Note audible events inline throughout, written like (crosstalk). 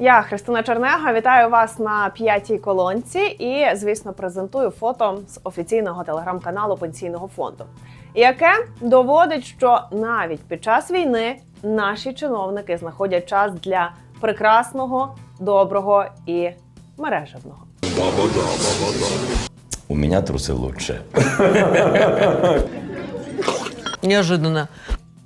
Я Христина Чернега, вітаю вас на п'ятій колонці і, звісно, презентую фото з офіційного телеграм-каналу Пенсійного фонду, яке доводить, що навіть під час війни наші чиновники знаходять час для прекрасного, доброго і мережевного. У меня трусы лучше. Неожиданно.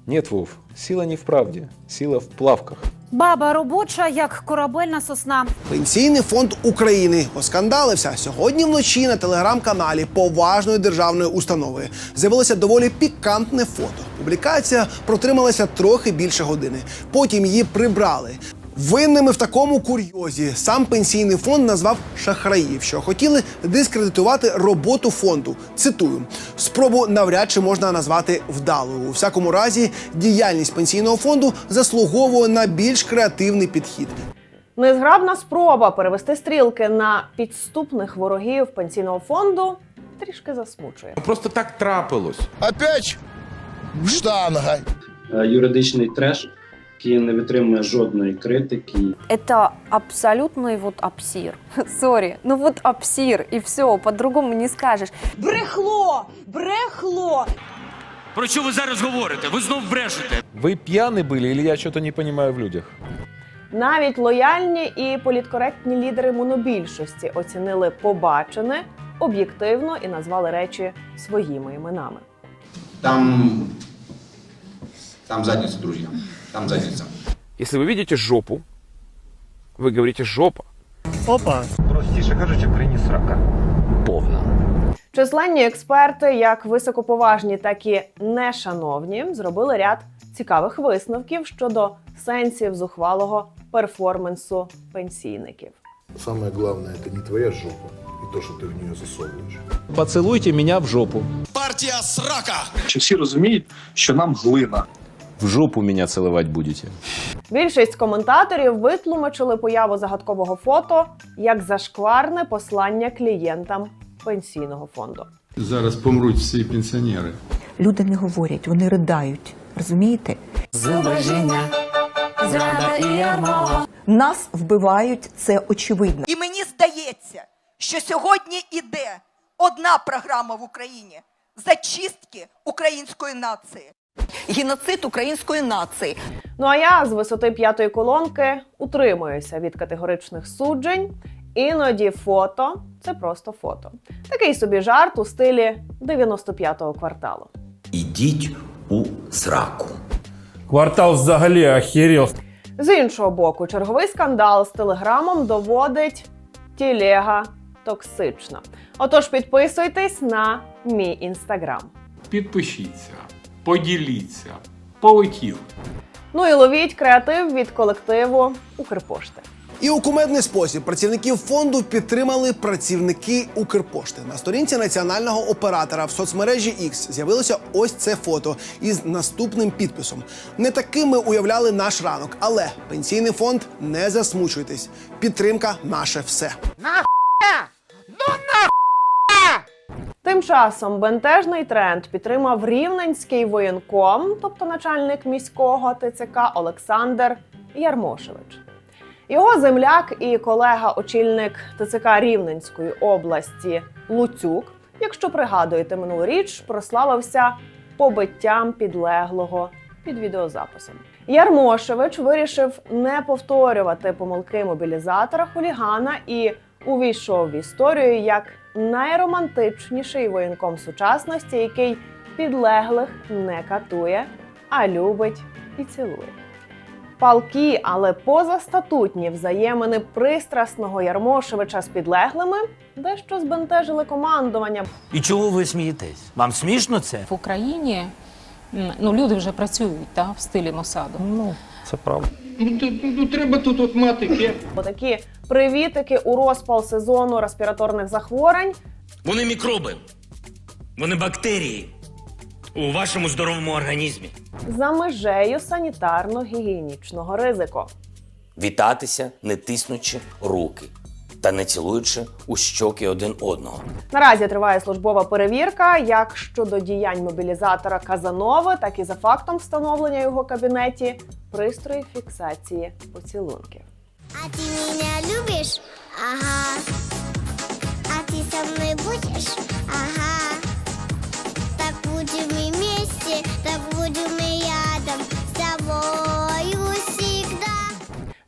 Нет, Вов, сила не в правде, сила в плавках. Баба робоча, як корабельна сосна. Пенсійний фонд України оскандалився сьогодні вночі на телеграм-каналі поважної державної установи. З'явилося доволі пікантне фото. Публікація протрималася трохи більше години. Потім її прибрали. Винними в такому курйозі сам пенсійний фонд назвав шахраїв, що хотіли дискредитувати роботу фонду. Цитую: спробу навряд чи можна назвати вдалою. У всякому разі, діяльність пенсійного фонду заслуговує на більш креативний підхід. Незграбна спроба перевести стрілки на підступних ворогів пенсійного фонду трішки засмучує. Просто так трапилось. Опять штанга. Е, юридичний треш, який не витримує жодної критики. Это абсолютный вот абсир. (laughs) Сори, ну вот абсир, и все, по-другому не скажешь. Брехло! Брехло! Про що ви зараз говорите? Ви знов брешете. Вы пьяны были или я что-то не понимаю в людях? Навіть лояльні і політкоректні лідери монобільшості оцінили побачене об'єктивно і назвали речі своїми іменами. Там. Там задница, друзья. Там задница. Если вы видите жопу, вы говорите жопа. Повна. Численні експерти, як високоповажні, так і нешановні, зробили ряд цікавих висновків щодо сенсів зухвалого перформансу пенсійників. Самое главное, это не твоя жопа и то, что ты в нее засовываешь. Поцелуйте меня в жопу. Партія срака! Чи всі розуміють, що нам глина? В жопу меня целовать будете. Більшість коментаторів витлумачили появу загадкового фото як зашкварне послання клієнтам пенсійного фонду. Зараз помруть всі пенсіонери. Люди не говорять, вони riдають. Розумієте? Нас вбивають, це очевидно. І мені здається, що сьогодні іде одна програма в Україні зачистки української нації. Геноцид української нації. Ну а я з висоти п'ятої колонки утримуюся від категоричних суджень. Іноді фото це просто фото. Такий собі жарт у стилі 95-го кварталу. Ідіть у сраку. Квартал взагалі охерел. З іншого боку, черговий скандал з телеграмом доводить тілега токсична. Отож, підписуйтесь на мій інстаграм. Підпишіться, поділіться, полетіли. Ну і ловіть креатив від колективу Укрпошти. І у кумедний спосіб працівників фонду підтримали працівники Укрпошти. На сторінці національного оператора в соцмережі X з'явилося ось це фото із наступним підписом. Не таким ми уявляли наш ранок, але пенсійний фонд не засмучуйтесь. Підтримка наше все. Тим часом бентежний тренд підтримав рівненський воєнком, тобто начальник міського ТЦК Олександр Ярмошевич. Його земляк і колега-очільник ТЦК Рівненської області Луцюк, якщо пригадуєте минулоріч, прославився побиттям підлеглого під відеозаписом. Ярмошевич вирішив не повторювати помилки мобілізатора хулігана і увійшов в історію як найромантичніший воєнком сучасності, який підлеглих не катує, а любить і цілує. Палкі, але позастатутні взаємини пристрасного Ярмошевича з підлеглими дещо збентежили командування. І чого ви смієтесь? Вам смішно це? В Україні ну, люди вже працюють та, в стилі Мосаду. Ну, це правда. Ну, треба тут от мати кеп. Бо такі привітики у розпал сезону респіраторних захворень. Вони мікроби. Вони бактерії у вашому здоровому організмі. за межею санітарно-гігієнічного ризику. Вітатися, не тиснучи руки та не цілуючи у щоки один одного. Наразі триває службова перевірка як щодо діянь мобілізатора Казанова, так і за фактом встановлення в його кабінеті пристрої фіксації поцілунків. А ти мене любиш? Ага. А ти со мною будеш? Ага.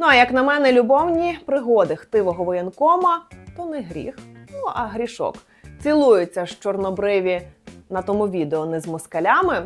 Ну а як на мене, любовні пригоди хтивого воєнкома то не гріх, ну а грішок. Цілуються ж чорнобриві на тому відео не з москалями.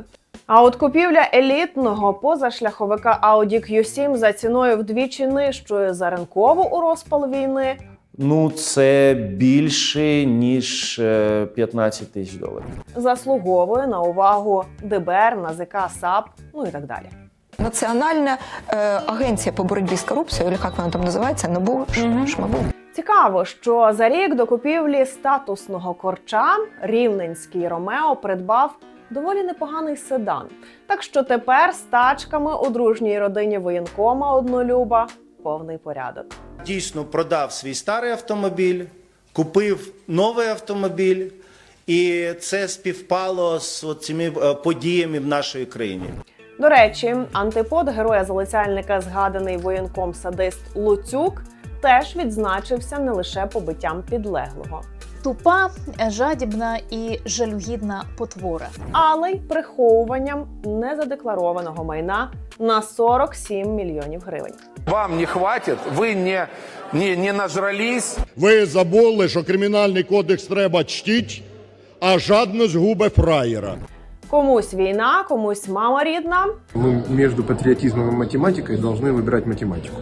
А от купівля елітного позашляховика Audi Q7 за ціною вдвічі нижчою за ринкову у розпал війни Ну, це більше ніж е, 15 тисяч доларів. заслуговує на увагу ДБР, НАЗК, САП, ну і так далі. Національна е, агенція по боротьбі з корупцією, як вона там називається, НАБУ, ШМАБУ. Цікаво, що за рік до купівлі статусного корча рівненський Ромео придбав доволі непоганий седан. Так що тепер з тачками у дружній родині воєнкома однолюба повний порядок. Дійсно продав свій старий автомобіль, купив новий автомобіль, і це співпало з цими подіями в нашій країні. До речі, антипод героя залицяльника, згаданий воєнком садист Луцюк, теж відзначився не лише побиттям підлеглого, Тупа, жадібна і жалюгідна потвора. але й приховуванням незадекларованого майна на 47 мільйонів гривень. Вам не хватит, вы не, не, не нажрались. Ви забули, що кримінальний кодекс треба чтіть, а жадність губе фраєра. Комусь війна, комусь мама рідна. Мы между патриотизмом и математикой должны выбирать математику.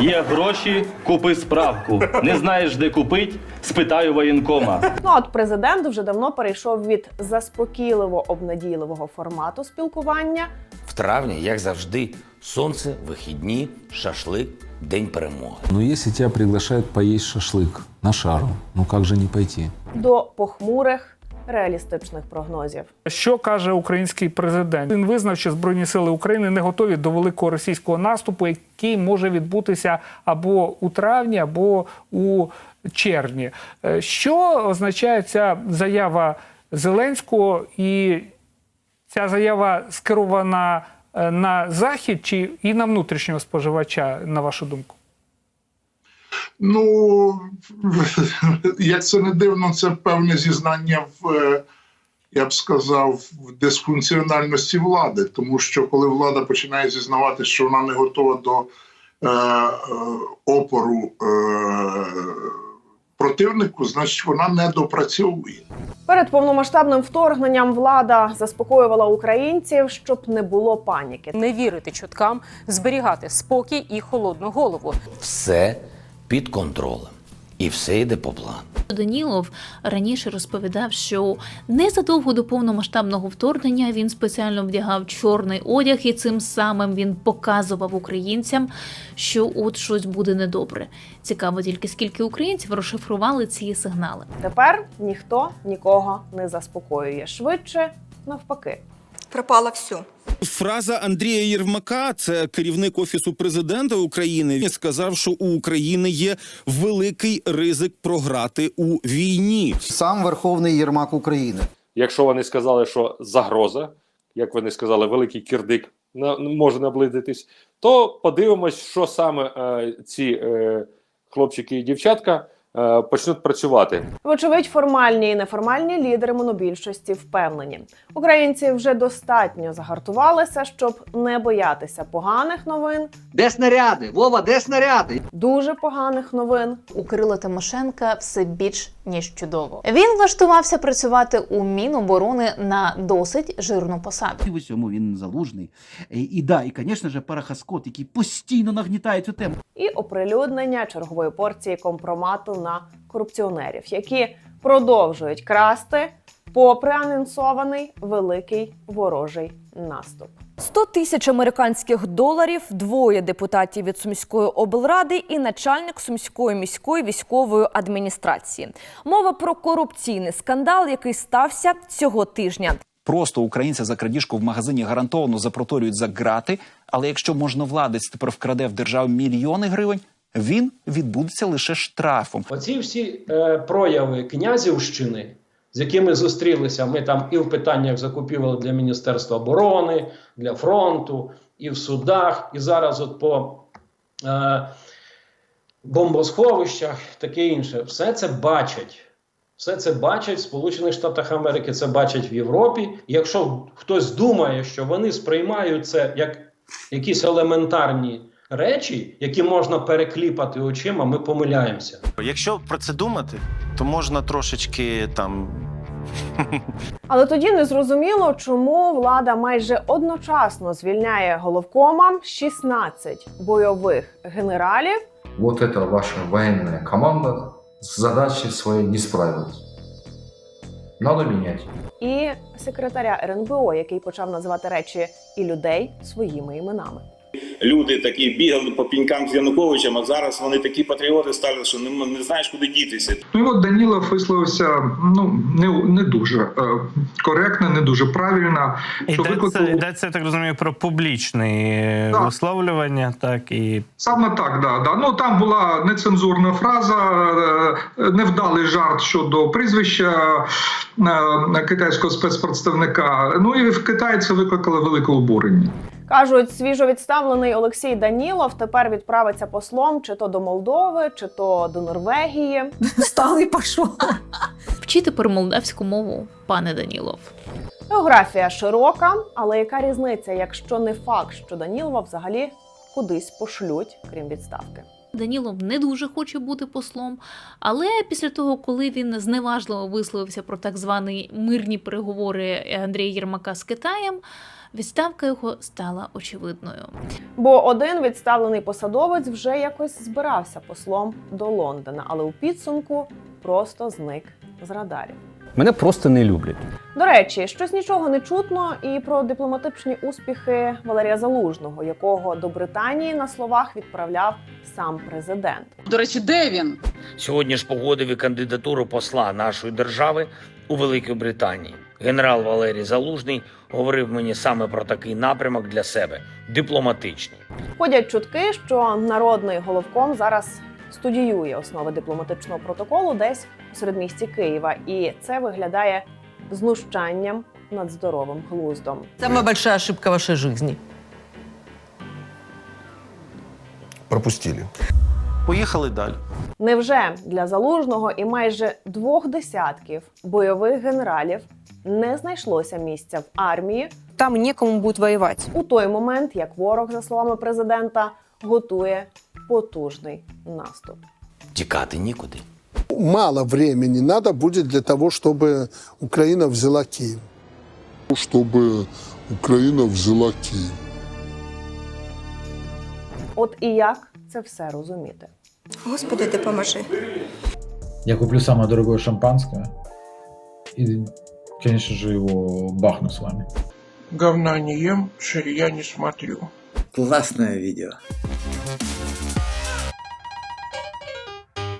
Є гроші, купи справку. Не знаєш, де купить? Спитаю воєнкома. Ну а от президент вже давно перейшов від заспокійливо обнадійливого формату спілкування В травні, як завжди, сонце, вихідні, шашлик, день перемоги. Ну, если тебя приглашают поесть шашлык на шару, ну как же не пойти? до похмурих реалістичних прогнозів. Що каже український президент? Він визнав, що Збройні сили України не готові до великого російського наступу, який може відбутися або у травні, або у червні. Е, Що означає ця заява Зеленського, і ця заява скерована е, на захід чи і на внутрішнього споживача, на вашу думку? Ну, (laughs) як це не дивно, це певне зізнання в, е, я б сказав, в дисфункціональності влади. Тому що коли влада починає зізнавати, що вона не готова до е, е, опору е, противнику, значить вона не допрацьовує. Перед повномасштабним вторгненням влада заспокоювала українців, щоб не було паніки. Не вірити чуткам, зберігати спокій і холодну голову. Все під контролем. І все йде по плану. Данілов раніше розповідав, що незадовго до повномасштабного вторгнення він спеціально вдягав чорний одяг, і цим самим він показував українцям, що от щось буде недобре. Цікаво тільки скільки українців розшифрували ці сигнали. Тепер ніхто нікого не заспокоює. Швидше навпаки. Пропало все. Фраза Андрія Єрмака, це керівник офісу президента України. Він сказав, що у України є великий ризик програти у війні. Сам Верховний Єрмак України. Якщо вони сказали, що загроза, як вони сказали, великий кірдик на, може наблизитись, то подивимось, що саме е, ці е, хлопчики і дівчатка почнуть працювати. Вочевидь, формальні і неформальні лідери монобільшості впевнені. Українці вже достатньо загартувалися, щоб не боятися поганих новин, Де снаряди? Вова, де снаряди? дуже поганих новин У Кирила Тимошенка все більш ніж чудово. Він влаштувався працювати у Міноборони на досить жирну посаду. В усьому він залужний. І да, і, звісно ж, парахаскот, який постійно нагнітає цю тему. і оприлюднення чергової порції компромату на корупціонерів, які продовжують красти, попри анонсований великий ворожий наступ. 100 тисяч американських доларів, двоє депутатів від Сумської облради і начальник Сумської міської військової адміністрації. Мова про корупційний скандал, який стався цього тижня. Просто українця за крадіжку в магазині гарантовано запроторюють за грати, але якщо можновладець тепер вкраде в державу мільйони гривень, він відбудеться лише штрафом. Оці всі е, прояви князівщини, з якими зустрілися, ми там і в питаннях закупівель для Міністерства оборони, для фронту, і в судах, і зараз, от по е, бомбосховищах, таке інше. Все це бачать. Все це бачать в Сполучених Штатах Америки, це бачать в Європі. Якщо хтось думає, що вони сприймають це як якісь елементарні речі, які можна перекліпати очима, ми помиляємося. Якщо про це думати, то можна трошечки там Але тоді не зрозуміло, чому влада майже одночасно звільняє головкома 16 бойових генералів Вот эта ваша военная команда с задачей своей не справилась. Надо менять. і секретаря РНБО, який почав називати речі і людей своїми іменами. Люди такі бігали по пінькам з Януковичем, а зараз вони такі патріоти стали, що не, не знаєш, куди дітися. Ну от Данілов висловився ну не, не дуже е, коректно, не дуже правильно. Що викликало... Йдеться, я так розумію, про публічне Так. висловлювання, так і Саме так, да, да. Ну там була нецензурна фраза, е, невдалий жарт щодо прізвища е, китайського спецпредставника. Ну і в Китаї це викликало велике обурення. Кажуть, свіжовідставлений Олексій Данілов тепер відправиться послом чи то до Молдови, чи то до Норвегії. (laughs) Стали пішов. Вчи тепер молдавську мову, пане Данілов. Географія широка, але яка різниця, якщо не факт, що Данілова взагалі кудись пошлють, крім відставки? Данілов не дуже хоче бути послом, але після того, коли він зневажливо висловився про так звані мирні переговори Андрія Єрмака з Китаєм, відставка його стала очевидною. Бо один відставлений посадовець вже якось збирався послом до Лондона, але у підсумку просто зник з радарів. Мене просто не люблять. До речі, щось нічого не чутно і про дипломатичні успіхи Валерія Залужного, якого до Британії на словах відправляв сам президент. До речі, де він? Сьогодні ж погодив і кандидатуру посла нашої держави у Великій Британії. Генерал Валерій Залужний говорив мені саме про такий напрямок для себе дипломатичний. Ходять чутки, що народний головком зараз студіює основи дипломатичного протоколу десь у середмісті Києва, і це виглядає знущанням над здоровим глуздом. Самая большая ошибка вашей жизни. пропустили. Поїхали далі. Невже для залужного і майже двох десятків бойових генералів не знайшлося місця в армії? Там некому будет воевать. у той момент, як ворог, за словами президента, готує потужний наступ. Тікати нікуди. Мало времени надо будет для того, чтобы Украина взяла Киев. Чтобы Украина взяла Киев. От і як це все розуміти? Господи, допоможи. Я куплю самое дорогое шампанское и, конечно же, его бахну с вами. Говна не ем, ширия не смотрю. Классное видео.